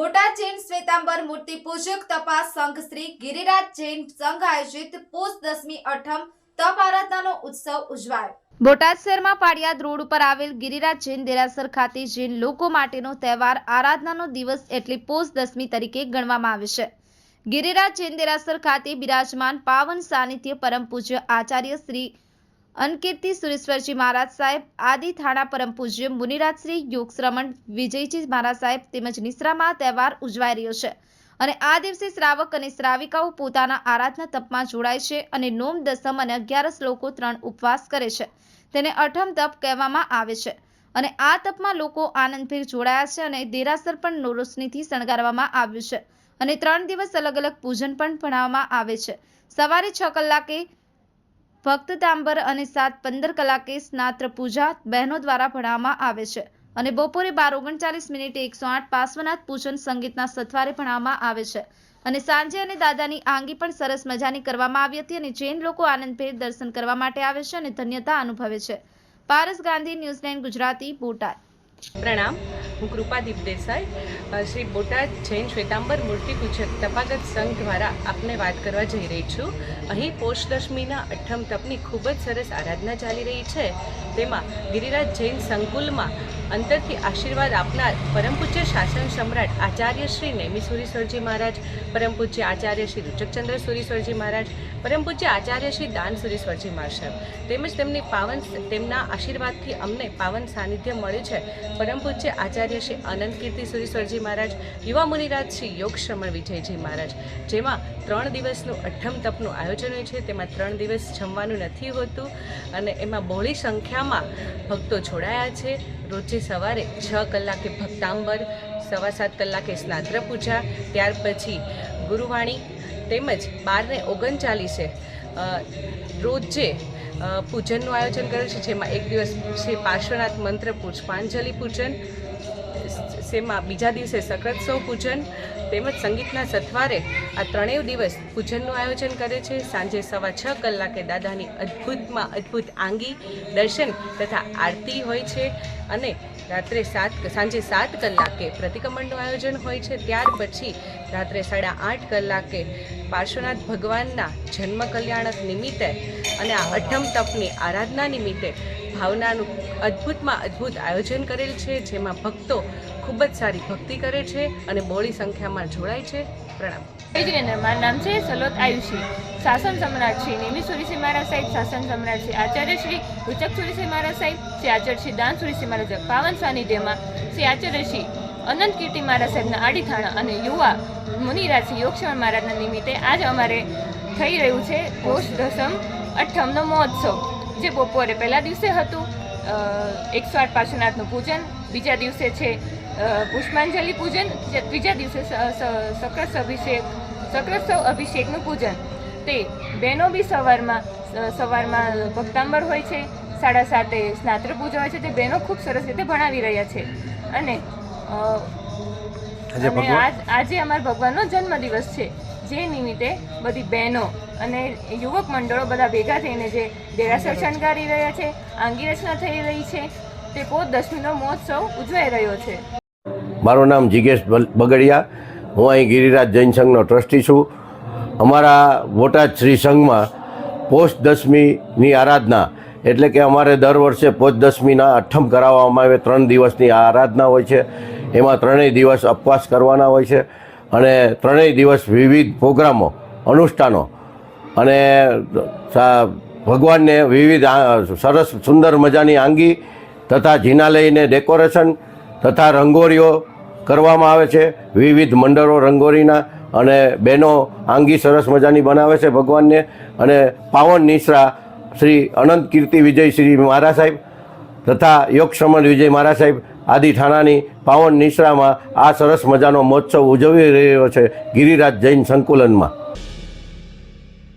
બોટાદ જૈન શ્વેતાંબર મૂર્તિ પૂજક તપાસ સંઘ શ્રી ગિરિરાજ જૈન સંઘ આયોજિત પોષ દસમી અઠમ તપ આરાધનાનો ઉત્સવ ઉજવાયો. બોટાદ શહેરમાં પાડિયાદ રોડ ઉપર આવેલ ગિરિરાજ જૈન દેરાસર ખાતે જૈન લોકો માટેનો તહેવાર આરાધનાનો દિવસ એટલે પોષ દસમી તરીકે ગણવામાં આવે છે. ગિરિરાજ જૈન દેરાસર ખાતે બિરાજમાન પાવન સાનિધ્ય પરમ પૂજ્ય આચાર્ય શ્રી અનકીર્તિ સુરેશ્વરજી મહારાજ સાહેબ, આદિ થાણા પરમ પૂજ્ય મુનિરાજશ્રી યોગ શ્રમણ વિજયજી મહારાજ સાહેબ તેમજ નિશ્રામાં તહેવાર ઉજવાઈ રહ્યો છે અને આ દિવસે શ્રાવક અને શ્રાવિકાઓ પોતાના આરાધના તપમાં જોડાય છે અને નોમ, દસમ અને અગિયારસ લોકો ત્રણ ઉપવાસ કરે છે. તેને અઠમ તપ કહેવામાં આવે છે અને આ તપમાં લોકો આનંદભેર જોડાયા છે અને દેરાસર પણ નોરોશનીથી શણગારવામાં આવ્યું છે અને ત્રણ દિવસ અલગ અલગ પૂજન પણ ભણાવવામાં આવે છે. સવારે છ કલાકે ભક્ત તાંબર અને સાત પંદર કલાકે સ્નાત્ર પૂજા બહેનો દ્વારા ભણાવવામાં આવે છે અને બપોરે બાર ઓગણચાલીસ મિનિટે એકસો આઠ પાર્શ્વનાથ પૂજન સંગીતના સથવારે ભણાવવામાં આવે છે અને સાંજે અને દાદાની આંગી પણ સરસ મજાની કરવામાં આવી હતી અને જૈન લોકો આનંદભેર દર્શન કરવા માટે આવે છે અને ધન્યતા અનુભવે છે. પારસ ગાંધી ન્યૂઝલેન્ડ, ગુજરાતી, બોટાદ. પ્રણામ. હું કૃપાદીપ દેસાઈ શ્રી બોટાદ જૈન શ્વેતાંબર મૂર્તિ પૂજક તપાગત સંઘ દ્વારા આપને વાત કરવા જઈ રહી છું. અહીં પોષ દશમીના અઠ્ઠમ તપની ખૂબ જ સરસ આરાધના ચાલી રહી છે. તેમાં ગિરિરાજ જૈન સંકુલમાં અંતરથી આશીર્વાદ આપનાર પરમ પૂજ્ય શાસન સમ્રાટ આચાર્ય શ્રી નેમી સુરીશ્વરજી મહારાજ, પરમ પૂજ્ય આચાર્ય શ્રી રૂચકચંદ્ર સુરીશ્વરજી મહારાજ, પરમ પૂજ્ય આચાર્ય શ્રી દાન સુરીશ્વરજી મહારાજ તેમજ તેમની પાવન તેમના આશીર્વાદથી અમને પાવન સાનિધ્ય મળ્યું છે. પરમ પૂજ્ય આચાર્ય શ્રી અનંત કીર્તિ સુરીશ્વરજી મહારાજ, યુવા મુનિરાજ શ્રી યોગ શ્રમણ વિજયજી મહારાજ. જેમાં ત્રણ દિવસનું અઠમ તપનું આયોજન હોય છે. તેમાં ત્રણ દિવસ જમવાનું નથી હોતું અને એમાં બહોળી સંખ્યામાં ભક્તો જોડાયા છે. રોજે સવારે છ કલાકે ભક્તાંબર, સવા સાત કલાકે સ્નાત્ર પૂજા, ત્યાર પછી ગુરુવાણી તેમજ બારને ઓગણચાલીસે રોજે પૂજનનું આયોજન કર્યું છે, જેમાં એક દિવસ શ્રી પાર્શ્વનાથ મંત્ર, પુષ્પાંજલિ પૂજન શેમાં બીજા દિવસે સકરત્સવ પૂજન તેમજ સંગીતના સથવારે આ ત્રણેય દિવસ પૂજનનું આયોજન કરે છે. સાંજે સવા છ કલાકે દાદાની અદ્ભુતમાં અદ્ભુત આંગી, દર્શન તથા આરતી હોય છે અને રાત્રે સાત સાંજે સાત કલાકે પ્રતિક્રમણનું આયોજન હોય છે. ત્યાર પછી રાત્રે સાડા આઠ કલાકે પાર્શ્વનાથ ભગવાનના જન્મ કલ્યાણક નિમિત્તે અને આ અઠમ તપની આરાધના નિમિત્તે ભાવનાનું અદ્ભુતમાં અદ્ભુત આયોજન કરેલ છે, જેમાં ભક્તો ખૂબ જ સારી ભક્તિ કરે છે અને બહોળી સંખ્યામાં જોડાય છે. પ્રણામ. વિજયનગર મારું નામ છે સલોત આયુષી. શાસન સમ્રાટ શ્રી નેમી સુરીસિંહ મહારાજ સાહેબ શાસન સમ્રાટ શ્રી આચાર્ય શ્રી રૂચક સુરીસિંહ મહારાજ સાહેબ, શ્રી આચાર્ય શ્રી દાન સુરીસિંહ મહારાજ પાવન સાનિધ્યમાં શ્રી આચાર્ય શ્રી અનંત કીર્તિ મહારાજ સાહેબના આડીથાણા અને યુવા મુનિરાજ શ્રી યોગક્ષણ મહારાજના નિમિત્તે આજ અમારે થઈ રહ્યું છે પોષ દસમ અઠ્ઠમનો મહોત્સવ, જે બપોરે પહેલા દિવસે હતું. એકસો આઠ પાર્શ્વનાથનું પૂજન, બીજા દિવસે છે પુષ્પાંજલિ પૂજન જે ત્રીજા દિવસે સક્રસ અભિષેક સક્રસવ અભિષેકનું પૂજન. તે બહેનો બી સવારમાં સવારમાં ભક્તાંબર હોય છે સાડા સાતે સ્નાત્ર પૂજા હોય છે તે બહેનો ખૂબ સરસ રીતે ભણાવી રહ્યા છે. અને આજે અમારા ભગવાનનો જન્મદિવસ છે. જે નિમિત્તે બધી બહેનો અને યુવક મંડળો બધા ભેગા થઈને જે દેરાસર શણગારી રહ્યા છે આંગી રચના થઈ રહી છે તે પોત દસમીનો મહોત્સવ ઉજવાઈ રહ્યો છે. મારું નામ જિગેશ બગડિયા. હું અહીં ગિરિરાજ જૈન સંઘનો ટ્રસ્ટી છું. અમારા બોટાદ શ્રી સંઘમાં પોષ દસમીની આરાધના, એટલે કે અમારે દર વર્ષે પોષ દસમીના અઠ્ઠમ કરાવવામાં આવે, ત્રણ દિવસની આ આરાધના હોય છે. એમાં ત્રણેય દિવસ ઉપવાસ કરવાના હોય છે અને ત્રણેય દિવસ વિવિધ પ્રોગ્રામો, અનુષ્ઠાનો અને ભગવાનને વિવિધ સરસ સુંદર મજાની આંગી તથા જિનાલયને ડેકોરેશન તથા રંગોળીઓ કરવામાં આવે છે. વિવિધ મંડળો રંગોળીના અને બહેનો આંગી સરસ મજાની બનાવે છે ભગવાનને. અને પાવન નિશ્રા શ્રી અનંત કીર્તિ વિજય શ્રી મહારાજ સાહેબ તથા યોગશમન વિજય મહારાજ સાહેબ આદિ ઠાણાની પાવન નિશ્રામાં આ સરસ મજાનો મહોત્સવ ઉજવી રહ્યો છે ગિરિરાજ જૈન સંકુલનમાં.